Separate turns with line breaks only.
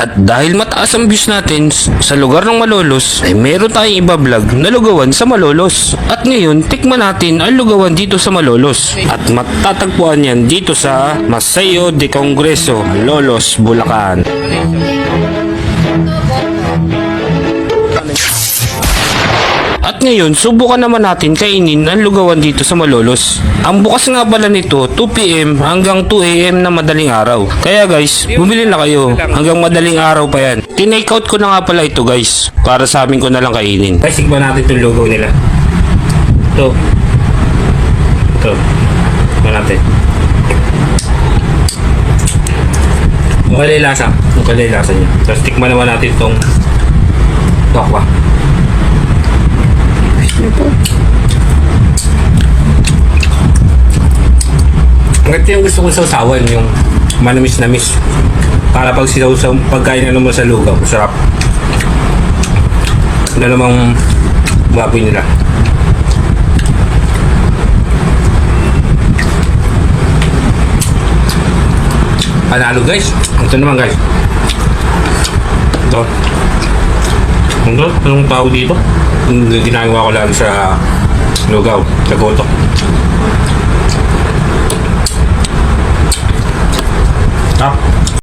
At dahil mataas ang views natin sa lugar ng Malolos, ay meron tayong iba vlog na lugawan sa Malolos. At ngayon, tikman natin ang lugawan dito sa Malolos. At matatagpuan yan dito sa Masayo de Congreso, Malolos, Bulacan. At ngayon, subukan naman natin kainin ang lugawan dito sa Malolos. Ang bukas nga pala nito, 2pm hanggang 2am na madaling araw. Kaya guys, bumili na kayo. Hanggang madaling araw pa yan. Tinake out ko na nga pala ito guys. Para sa amin ko na lang kainin. Guys, tikman natin itong lugaw nila. Ito. Ito. Tikman natin. Yung lasa. Yung lasa niya. Tapos tikman naman natin itong tokwa. Ito yung gusto kong sausawan, yung manamis na miss. Para pag sinausaw, pagkain na naman sa lugaw, sarap. Ano namang baboy nila. Panalo guys. Ito naman guys. Ito. Ito, anong tawag dito? Yung ginagawa ko lagi sa lugaw, sa goto.